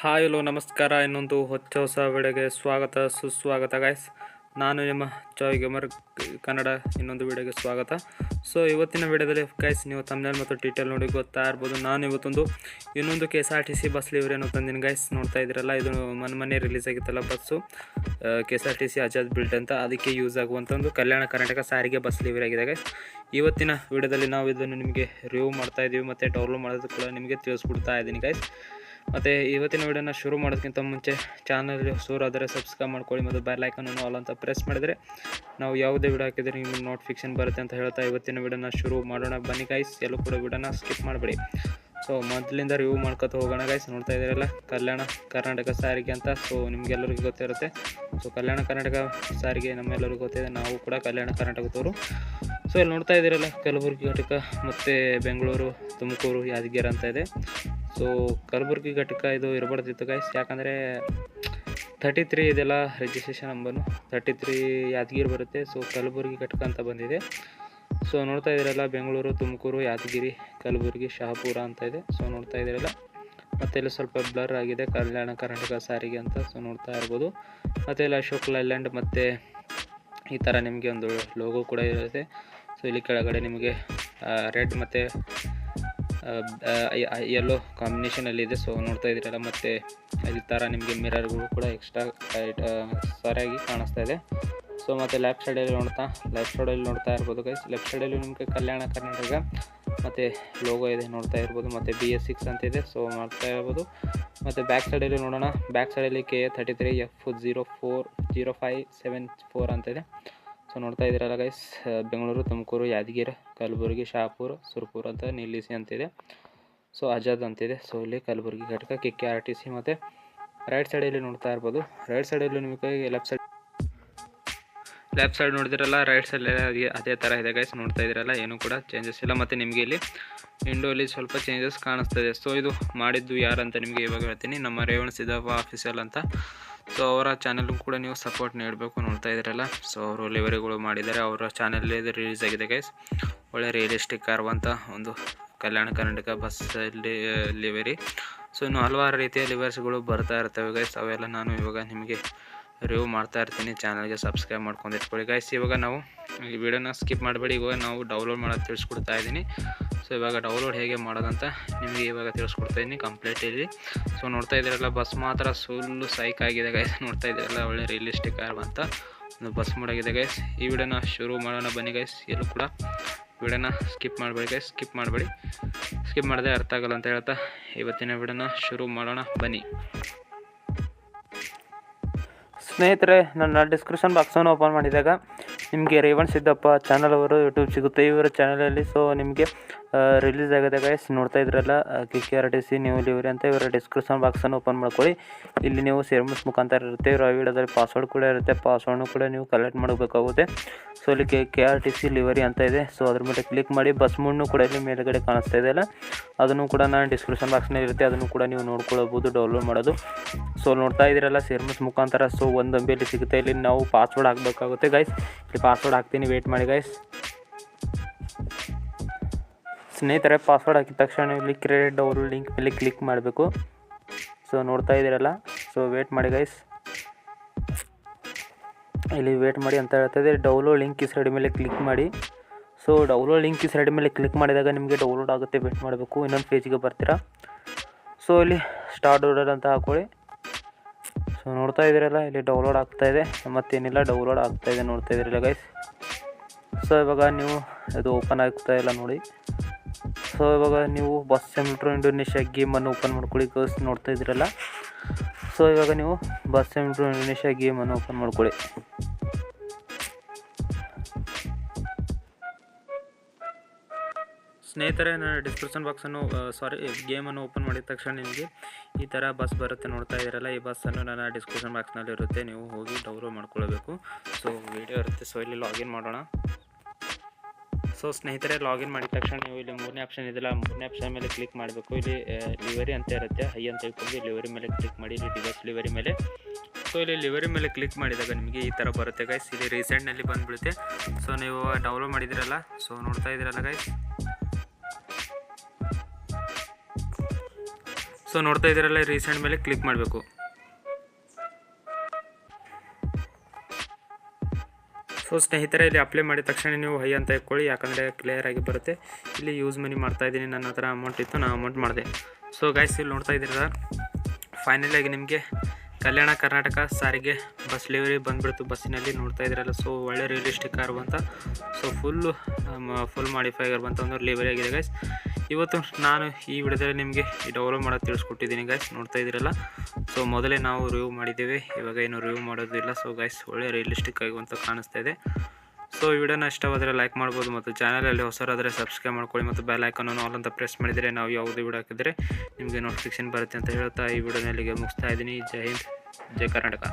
Hi hello, ನಮಸ್ಕಾರ. ಇನ್ನೊಂದು ಹೊಚ್ಚ ಹೊಸ ವಿಡಿಯೋಗೆ ಸ್ವಾಗತ, ಸುಸ್ವಾಗತ ಗಾಯ್ಸ್ ನಾನು ನಿಮ್ಮ ಜಾಯ್ ಗೇಮರ್ ಕನ್ನಡ ಇನ್ನೊಂದು ವಿಡಿಯೋಗೆ ಸ್ವಾಗತ. ಸೊ ಇವತ್ತಿನ ವಿಡಿಯೋದಲ್ಲಿ ಗೈಸ್ ನೀವು ತಮ್ಮನೇಲಿ ಮತ್ತು ಡೀಟೇಲ್ ನೋಡಿ ಗೊತ್ತಾ ಇರ್ಬೋದು. ನಾನು ಇವತ್ತೊಂದು ಇನ್ನೊಂದು K S R T C bus ಲಿವ್ರೇನೋ ತಂದಿನಿ ಗೈಸ್ ನೋಡ್ತಾ ಇದ್ದೀರಲ್ಲ, ಇದು ಮನೆ ಮನೆ ರಿಲೀಸ್ ಆಗಿತ್ತಲ್ಲ bus K S R T C Azad built ಅಂತ ಅದಕ್ಕೆ ಯೂಸ್ ಆಗುವಂಥದ್ದು ಕಲ್ಯಾಣ ಕರ್ನಾಟಕ ಸಾರಿಗೆ ಬಸ್ ಲಿವ್ರಿ ಆಗಿದೆ ಗೈಸ್ ಇವತ್ತಿನ ವಿಡಿಯೋದಲ್ಲಿ ನಾವು ಇದನ್ನು ನಿಮಗೆ ರಿವ್ಯೂ ಮಾಡ್ತಾ ಇದ್ದೀವಿ ಮತ್ತು ಡೌನ್ಲೋಡ್ ಮಾಡೋದು ಕೂಡ ನಿಮಗೆ ತಿಳಿಸ್ಬಿಡ್ತಾ ಇದ್ದೀನಿ ಗೈಸ್ ಮತ್ತು ಇವತ್ತಿನ ವಿಡಿಯೋನ ಶುರು ಮಾಡೋದಕ್ಕಿಂತ ಮುಂಚೆ ಚಾನಲ್ ಶುರು ಆದರೆ ಸಬ್ಸ್ಕ್ರೈಬ್ ಮಾಡ್ಕೊಳ್ಳಿ ಮತ್ತು ಬೆಲ್ ಐಕನನ್ನು ಆಲ್ ಅಂತ ಪ್ರೆಸ್ ಮಾಡಿದರೆ ನಾವು ಯಾವುದೇ ವಿಡಿಯೋ ಹಾಕಿದರೆ ನಿಮಗೆ ನೋಟಿಫಿಕೇಶನ್ ಬರುತ್ತೆ ಅಂತ ಹೇಳ್ತಾ ಇವತ್ತಿನ ವಿಡಿಯೋನ ಶುರು ಮಾಡೋಣ. ಬನ್ನಿ ಗೈಸ್ ಎಲ್ಲೂ ಕೂಡ ವಿಡಿಯೋನ ಸ್ಕಿಪ್ ಮಾಡಬೇಡಿ. ಸೊ ಮೊದಲಿಂದ ರಿವ್ಯೂ ಮಾಡ್ಕೊತ ಹೋಗೋಣ ಗೈಸ್ ನೋಡ್ತಾ ಇದ್ದೀರಲ್ಲ, ಕಲ್ಯಾಣ ಕರ್ನಾಟಕ ಸಾರಿಗೆ ಅಂತ. ಸೊ ನಿಮಗೆಲ್ಲರಿಗೂ ಗೊತ್ತಿರುತ್ತೆ. ಸೊ ಕಲ್ಯಾಣ ಕರ್ನಾಟಕ ಸಾರಿಗೆ ನಮ್ಮೆಲ್ಲರಿಗೂ ಗೊತ್ತಿದೆ. ನಾವು ಕೂಡ ಕಲ್ಯಾಣ ಕರ್ನಾಟಕದವರು. ಸೊ ಇಲ್ಲಿ ನೋಡ್ತಾ ಇದ್ದೀರಲ್ಲ, ಕಲಬುರಗಿ ಘಟಕ ಮತ್ತು ಬೆಂಗಳೂರು, ತುಮಕೂರು, ಯಾದಗಿರಿ ಅಂತ ಇದೆ. ಸೊ ಕಲಬುರ್ಗಿ ಘಟಕ ಇದು ಇರಬಾರ್ದಿತ್ತು ಗೈಸ್ ಯಾಕಂದರೆ ಥರ್ಟಿ ತ್ರೀ ಇದೆಲ್ಲ registration number thirty three Yadgiri ಬರುತ್ತೆ. ಸೊ ಕಲಬುರ್ಗಿ ಘಟಕ ಅಂತ ಬಂದಿದೆ. ಸೊ ನೋಡ್ತಾ ಇದ್ದೀರಲ್ಲ ಬೆಂಗಳೂರು, ತುಮಕೂರು, ಯಾದಗಿರಿ, ಕಲಬುರ್ಗಿ, ಶಹಾಪುರ ಅಂತ ಇದೆ. ಸೊ ನೋಡ್ತಾ ಇದ್ದೀರಲ್ಲ ಮತ್ತು ಇಲ್ಲಿ ಸ್ವಲ್ಪ ಬ್ಲರ್ ಆಗಿದೆ, ಕಲ್ಯಾಣ ಕರ್ನಾಟಕ ಸಾರಿಗೆ ಅಂತ. ಸೊ ನೋಡ್ತಾ ಇರ್ಬೋದು. ಮತ್ತು ಇಲ್ಲಿ ಅಶೋಕ್ ಲೈಲ್ಯಾಂಡ್ ಮತ್ತು ಈ ಥರ ನಿಮಗೆ ಒಂದು ಲೋಗೋ ಕೂಡ ಇರುತ್ತೆ. ಸೊ ಇಲ್ಲಿ ಕೆಳಗಡೆ ನಿಮಗೆ ರೆಡ್ ಮತ್ತು ಯೆಲ್ಲೋ ಕಾಂಬಿನೇಷನಲ್ಲಿ ಇದೆ ಸೊ ನೋಡ್ತಾ ಇದ್ದೀರಲ್ಲ, ಮತ್ತು ಈ ಥರ ನಿಮಗೆ ಮಿರರ್ಗಳು ಕೂಡ ಎಕ್ಸ್ಟ್ರಾ ಸರಿಯಾಗಿ ಕಾಣಿಸ್ತಾ ಇದೆ. ಸೊ ಮತ್ತು ಲೆಫ್ಟ್ ಸೈಡಲ್ಲಿ ನೋಡ್ತಾ ಲೆಫ್ಟ್ ಸೈಡಲ್ಲಿ ನೋಡ್ತಾ ಇರ್ಬೋದು ಗೈಸ್ ಲೆಫ್ಟ್ ಸೈಡಲ್ಲಿ ನಿಮಗೆ ಕಲ್ಯಾಣ ಕರ್ನಾಟಕ, ಮತ್ತು ಲೋಗೋ ಇದೆ ನೋಡ್ತಾ ಇರ್ಬೋದು, ಮತ್ತು ಬಿ ಎಸ್ ಸಿಕ್ಸ್ ಅಂತ ಇದೆ ಸೊ ಮಾಡ್ತಾ ಇರ್ಬೋದು. ಮತ್ತು ಬ್ಯಾಕ್ ಸೈಡಲ್ಲಿ ನೋಡೋಣ. ಬ್ಯಾಕ್ ಸೈಡಲ್ಲಿ K A thirty three F zero four zero five seven four ಅಂತ ಇದೆ. ಸೊ ನೋಡ್ತಾ ಇದ್ದೀರಲ್ಲ ಗೈಸ್ ಬೆಂಗಳೂರು, ತುಮಕೂರು, ಯಾದಗಿರಿ, ಕಲಬುರಗಿ, ಶಾಪುರ್, ಸುರ್ಪುರ್ ಅಂತ ನಿಲ್ಲಿಸಿ ಅಂತಿದೆ. ಸೊ ಅಜಾದ್ ಅಂತಿದೆ. ಸೊ ಇಲ್ಲಿ ಕಲಬುರಗಿ ಘಟಕ, K K R T C ಮತ್ತು ರೈಟ್ ಸೈಡಲ್ಲಿ ನೋಡ್ತಾ ಇರ್ಬೋದು. ರೈಟ್ ಸೈಡಲ್ಲಿ ನಿಮಗೆ ಲೆಫ್ಟ್ ಸೈಡ್ ಲೆಫ್ಟ್ ಸೈಡ್ ನೋಡಿದಿರಲ್ಲ, ರೈಟ್ ಸೈಡ್ ಅದೇ ಥರ ಇದೆ ಗೈಸ್ ನೋಡ್ತಾ ಇದ್ದೀರಲ್ಲ, ಏನೂ ಕೂಡ ಚೇಂಜಸ್ ಇಲ್ಲ. ಮತ್ತು ನಿಮಗೆ ಇಲ್ಲಿ ವಿಂಡೋಲಿ ಸ್ವಲ್ಪ ಚೇಂಜಸ್ ಕಾಣಿಸ್ತದೆ. ಸೊ ಇದು ಮಾಡಿದ್ದು ಯಾರಂತ ನಿಮಗೆ ಇವಾಗ ಹೇಳ್ತೀನಿ. ನಮ್ಮ ರೇವಣ ಸಿದ್ದಪ್ಪ ಆಫೀಸಲ್ ಅಂತ. ಸೊ ಅವರ ಚಾನಲ್ಗೂ ಕೂಡ ನೀವು ಸಪೋರ್ಟ್ ನೀಡಬೇಕು ನೋಡ್ತಾ ಇದ್ದೀರಲ್ಲ. ಸೊ ಅವರು ಲಿವರಿಗಳು ಮಾಡಿದ್ದಾರೆ. ಅವರ ಚಾನಲ್ ಇದು ರಿಲೀಸ್ ಆಗಿದೆ ಗೈಸ್ ಒಳ್ಳೆ ರಿಯಲಿಸ್ಟಿಕ್ ಆಗಿರುವಂಥ ಒಂದು ಕಲ್ಯಾಣ ಕರ್ನಾಟಕ ಬಸ್ಸಲ್ಲಿ ಲಿವರಿ ಸೊ ಇನ್ನು ಹಲವಾರು ರೀತಿಯ ಲಿವರ್ಸ್ಗಳು ಬರ್ತಾ ಇರ್ತವೆ ಗೈಸ್ ಅವೆಲ್ಲ ನಾನು ಇವಾಗ ನಿಮಗೆ ರಿವ್ಯೂ ಮಾಡ್ತಾ ಇರ್ತೀನಿ. ಚಾನಲ್ಗೆ ಸಬ್ಸ್ಕ್ರೈಬ್ ಮಾಡ್ಕೊಂಡು ಇಟ್ಕೊಳ್ಳಿ. ಗೈಸ್ ಇವಾಗ ನಾವು ಈ ವಿಡಿಯೋನ ಸ್ಕಿಪ್ ಮಾಡಬೇಡಿ. ಇವಾಗ ನಾವು ಡೌನ್ಲೋಡ್ ಮಾಡೋದು ತಿಳಿಸ್ಕೊಡ್ತಾ ಇದ್ದೀನಿ. ಸೊ ಇವಾಗ ಡೌನ್ಲೋಡ್ ಹೇಗೆ ಮಾಡೋದಂತ ನಿಮಗೆ ಇವಾಗ ತಿಳಿಸ್ಕೊಡ್ತಾ ಇದ್ದೀನಿ ಕಂಪ್ಲೀಟ್ ಇಲ್ಲಿ. ಸೊ ನೋಡ್ತಾ ಇದ್ದೀರಲ್ಲ ಬಸ್ ಮಾತ್ರ ಫುಲ್ಲು ಸೈಕ್ ಆಗಿದೆ ಗೈಸ್ ನೋಡ್ತಾ ಇದ್ದೀರಲ್ಲ, ಒಳ್ಳೆ ರಿಯಲಿಸ್ಟಿಕ್ ಅಂತ ಒಂದು ಬಸ್ ಮೂಡಾಗಿದೆ ಗೈಸ್ ಈ ವಿಡಿಯೋನ ಶುರು ಮಾಡೋಣ ಬನ್ನಿ ಗೈಸ್ ಎಲ್ಲೂ ಕೂಡ ವಿಡಿಯೋನ ಸ್ಕಿಪ್ ಮಾಡಬೇಡಿ ಗೈಸ್ ಸ್ಕಿಪ್ ಮಾಡಬೇಡಿ. ಸ್ಕಿಪ್ ಮಾಡಿದ್ರೆ ಅರ್ಥ ಆಗಲ್ಲ ಅಂತ ಹೇಳ್ತಾ, ಇವತ್ತಿನ ವಿಡಿಯೋನ ಶುರು ಮಾಡೋಣ ಬನ್ನಿ. ಸ್ನೇಹಿತರೆ ನನ್ನ ಡಿಸ್ಕ್ರಿಪ್ಷನ್ ಬಾಕ್ಸನ್ನು ಓಪನ್ ಮಾಡಿದಾಗ ನಿಮಗೆ ರೇವಣ್ ಸಿದ್ದಪ್ಪ ಚಾನಲ್ ಅವರು ಯೂಟ್ಯೂಬ್ ಸಿಗುತ್ತೆ. ಇವರ ಚಾನಲಲ್ಲಿ ಸೊ ನಿಮಗೆ ರಿಲೀಸ್ ಆಗಿದೆ ಗೈಸ್ ನೋಡ್ತಾ ಇದ್ರಲ್ಲ K K R T C new livery ಅಂತ ಇವರ ಡಿಸ್ಕ್ರಿಪ್ಷನ್ ಬಾಕ್ಸನ್ನು ಓಪನ್ ಮಾಡ್ಕೊಳ್ಳಿ. ಇಲ್ಲಿ ನೀವು ಸೇರ್ಮಸ್ ಮುಖಾಂತರ ಇರುತ್ತೆ, ಇವರ ವಿಡಿಯೋದಲ್ಲಿ ಪಾಸ್ವರ್ಡ್ ಕೂಡ ಇರುತ್ತೆ ಪಾಸ್ವರ್ಡ್ನು ಕೂಡ ನೀವು ಕಲೆಕ್ಟ್ ಮಾಡಬೇಕಾಗುತ್ತೆ ಸೊ ಇಲ್ಲಿ K K R T C livery ಅಂತ ಇದೆ. ಸೊ ಅದ್ರ ಮೇಲೆ ಕ್ಲಿಕ್ ಮಾಡಿ ಬಸ್ ಮುಣ್ಣು ಕೂಡ ಇಲ್ಲಿ ಮೇಲ್ಗಡೆ ಕಾಣಿಸ್ತಾ ಇದೆಯಲ್ಲ ಅದನ್ನು ಕೂಡ ನಾನು ಡಿಸ್ಕ್ರಿಪ್ಷನ್ ಬಾಕ್ಸ್ನಲ್ಲಿ ಇರುತ್ತೆ, ಅದನ್ನು ಕೂಡ ನೀವು ನೋಡ್ಕೊಳ್ಬೋದು ಡೌನ್ಲೋಡ್ ಮಾಡೋದು. ಸೊ ನೋಡ್ತಾ ಇದ್ದೀರಲ್ಲ ಸೇರ್ಮಸ್ ಮುಖಾಂತರ. ಸೊ ಒಂದು ಅಂಬಿಯಲ್ಲಿ ಸಿಗುತ್ತೆ, ಇಲ್ಲಿ ನಾವು ಪಾಸ್ವರ್ಡ್ ಹಾಕಬೇಕಾಗುತ್ತೆ ಗೈಸ್ ಇಲ್ಲಿ ಪಾಸ್ವರ್ಡ್ ಹಾಕ್ತೀನಿ ವೇಟ್ ಮಾಡಿ ಗೈಸ್ ಸ್ನೇಹಿತರೆ ಪಾಸ್ವರ್ಡ್ ಹಾಕಿದ ತಕ್ಷಣ ಇಲ್ಲಿ ಕ್ರೆಡಿಟ್ ಡೌನ್ಲೋಡ್ ಲಿಂಕ್ ಮೇಲೆ ಕ್ಲಿಕ್ ಮಾಡಬೇಕು. ಸೊ ನೋಡ್ತಾ ಇದ್ದೀರಲ್ಲ? ಸೊ ವೇಟ್ ಮಾಡಿ ಗೈಸ್ ಇಲ್ಲಿ ವೇಟ್ ಮಾಡಿ ಅಂತ ಹೇಳ್ತಾಯಿದೆ ಡೌನ್ಲೋಡ್ ಲಿಂಕ್ ಈ ಸೈಡ್ ಮೇಲೆ ಕ್ಲಿಕ್ ಮಾಡಿ. ಸೊ ಡೌನ್ಲೋಡ್ ಲಿಂಕ್ ಈ ಸೈಡ್ ಮೇಲೆ ಕ್ಲಿಕ್ ಮಾಡಿದಾಗ ನಿಮಗೆ ಡೌನ್ಲೋಡ್ ಆಗುತ್ತೆ ವೇಟ್ ಮಾಡಬೇಕು. ಇನ್ನೊಂದು ಪೇಜಿಗೆ ಬರ್ತೀರಾ? ಸೊ ಇಲ್ಲಿ ಸ್ಟಾರ್ಟ್ ಆರ್ಡರ್ ಅಂತ ಹಾಕೊಳ್ಳಿ. ಸೊ ನೋಡ್ತಾ ಇದ್ದೀರಲ್ಲ, ಇಲ್ಲಿ ಡೌನ್ಲೋಡ್ ಆಗ್ತಾ ಇದೆ. ಮತ್ತೇನಿಲ್ಲ ಡೌನ್ಲೋಡ್ ಆಗ್ತಾ ಇದೆ ನೋಡ್ತಾ ಇದ್ದೀರಲ್ಲ ಗೈಸ್ ಸೊ ಇವಾಗ ನೀವು ಇದು ಓಪನ್ ಆಗ್ತಾ ಇಲ್ಲ ನೋಡಿ. ಸೊ ಇವಾಗ ನೀವು ಬಸ್ ಸೆಮಿಟ್ರೋ ಇಂಡೋನೇಷ್ಯಾ ಗೇಮನ್ನು ಓಪನ್ ಮಾಡ್ಕೊಳ್ಳಿ ಗರ್ಸ್ ನೋಡ್ತಾ ಇದ್ದೀರಲ್ಲ. ಸೊ ಇವಾಗ ನೀವು ಬಸ್ ಸೆಮಿಟ್ರೋ ಇಂಡೋನೇಷ್ಯಾ ಗೇಮನ್ನು ಓಪನ್ ಮಾಡ್ಕೊಳ್ಳಿ. ಸ್ನೇಹಿತರೆ ನಾನು ಡಿಸ್ಕ್ರಿಪ್ಷನ್ ಬಾಕ್ಸನ್ನು ಸಾರಿ ಗೇಮನ್ನು ಓಪನ್ ಮಾಡಿದ ತಕ್ಷಣ ನಿಮಗೆ ಈ ಥರ ಬಸ್ ಬರುತ್ತೆ ನೋಡ್ತಾ ಇದ್ದೀರಲ್ಲ, ಈ ಬಸ್ಸನ್ನು ನನ್ನ ಡಿಸ್ಕ್ರಿಪ್ಷನ್ ಬಾಕ್ಸ್ನಲ್ಲಿ ಇರುತ್ತೆ, ನೀವು ಹೋಗಿ ಡೌನ್ಲೋಡ್ ಮಾಡ್ಕೊಳ್ಬೇಕು. ಸೊ ವಿಡಿಯೋ ಇರುತ್ತೆ ಸೊ ಇಲ್ಲಿ ಲಾಗಿನ್ ಮಾಡೋಣ. ಸೊ ಸ್ನೇಹಿತರೆ ಲಾಗಿನ್ ಮಾಡಿದ ತಕ್ಷಣ ನೀವು ಇಲ್ಲಿ ಮೂರನೇ ಆಪ್ಷನ್ ಇದೆಯಲ್ಲ, ಮೂರನೇ ಆಪ್ಷನ್ ಮೇಲೆ ಕ್ಲಿಕ್ ಮಾಡಬೇಕು. ಇಲ್ಲಿ ಲಿವರಿ ಅಂತ ಇರುತ್ತೆ, ಹೈ ಅಂತ ಹೇಳ್ಕೊಂಡು ಲಿವರಿ ಮೇಲೆ ಕ್ಲಿಕ್ ಮಾಡಿ, ಇಲ್ಲಿ ಡಿವೈಸ್ ಲಿವರಿ ಮೇಲೆ. ಸೊ ಇಲ್ಲಿ ಲಿವರಿ ಮೇಲೆ ಕ್ಲಿಕ್ ಮಾಡಿದಾಗ ನಿಮಗೆ ಈ ಥರ ಬರುತ್ತೆ ಗೈಸ್ ಇಲ್ಲಿ ರೀಸೆಂಟ್ನಲ್ಲಿ ಬಂದುಬಿಡುತ್ತೆ. ಸೊ ನೀವು ಡೌನ್ಲೋಡ್ ಮಾಡಿದಿರಲ್ಲ ಸೊ ನೋಡ್ತಾ ಇದ್ದೀರಲ್ಲ ಗೈಸ್ ಸೊ ನೋಡ್ತಾ ಇದ್ದೀರಲ್ಲ ರೀಸೆಂಟ್ ಮೇಲೆ ಕ್ಲಿಕ್ ಮಾಡಬೇಕು. ಸೊ ಸ್ನೇಹಿತರೆ, ಇಲ್ಲಿ ಅಪ್ಲೈ ಮಾಡಿದ ತಕ್ಷಣ ನೀವು ಹೈ ಅಂತ ಇಟ್ಕೊಳ್ಳಿ ಯಾಕಂದರೆ ಕ್ಲಿಯರ್ ಆಗಿ ಬರುತ್ತೆ. ಇಲ್ಲಿ ಯೂಸ್ ಮನಿ ಮಾಡ್ತಾ ಇದ್ದೀನಿ, ನನ್ನ ಹತ್ರ ಅಮೌಂಟ್ ಇತ್ತು ನಾನು ಅಮೌಂಟ್ ಮಾಡಿದೆ. ಸೊ ಗೈಸ್ ಇಲ್ಲಿ ನೋಡ್ತಾ ಇದ್ದೀರ ಫೈನಲಾಗಿ ನಿಮಗೆ ಕಲ್ಯಾಣ ಕರ್ನಾಟಕ ಸಾರಿಗೆ ಬಸ್ ಲಿವರಿ ಬಂದುಬಿಡ್ತು ಬಸ್ಸಿನಲ್ಲಿ. ನೋಡ್ತಾ ಇದ್ದೀರಲ್ಲ ಸೊ ಒಳ್ಳೆ ರಿಯಲಿಸ್ಟಿಕ್ ಬಂತ. ಸೊ ಫುಲ್ಲು ಫುಲ್ ಮಾಡಿಫೈ ಆಗಿರುವಂಥ ಒಂದು ಲಿವರಿ ಆಗಿದೆ ಗೈಸ್ ಇವತ್ತು ನಾನು ಈ ವಿಡಿಯೋದಲ್ಲಿ ನಿಮಗೆ ಡೌನ್ಲೋಡ್ ಮಾಡೋದು ತಿಳಿಸ್ಕೊಟ್ಟಿದ್ದೀನಿ ಗಾಯ್ಸ್ ನೋಡ್ತಾ ಇದ್ದೀರಲ್ಲ? ಸೊ ಮೊದಲೇ ನಾವು ರಿವ್ಯೂ ಮಾಡಿದ್ದೇವೆ. ಇವಾಗ ಏನು ರಿವ್ಯೂ ಮಾಡೋದಿಲ್ಲ. ಸೊ ಗಾಯ್ಸ್ ಒಳ್ಳೆ ರಿಯಲಿಸ್ಟಿಕ್ ಆಗುವಂತ ಕಾಣಿಸ್ತಾ ಇದೆ. ಸೊ ಈ ವಿಡಿಯೋನ ಇಷ್ಟವಾದರೆ ಲೈಕ್ ಮಾಡ್ಬೋದು ಮತ್ತು ಚಾನಲಲ್ಲಿ ಹೊಸರಾದರೆ ಸಬ್ಸ್ಕ್ರೈಬ್ ಮಾಡ್ಕೊಳ್ಳಿ ಮತ್ತು ಬೆಲ್ ಐಕನ್ ಆಲ್ ಅಂತ ಪ್ರೆಸ್ ಮಾಡಿದರೆ ನಾವು ಯಾವುದೇ ವಿಡಿಯೋ ಹಾಕಿದರೆ ನಿಮಗೆ ನೋಟಿಫಿಕೇಶನ್ ಬರುತ್ತೆ ಅಂತ ಹೇಳ್ತಾ ಈ ವಿಡಿಯೋನಲ್ಲಿಗೆ ಮುಗಿಸ್ತಾ ಇದ್ದೀನಿ. ಜೈ ಹಿಂದ್, ಜೈ ಕರ್ನಾಟಕ.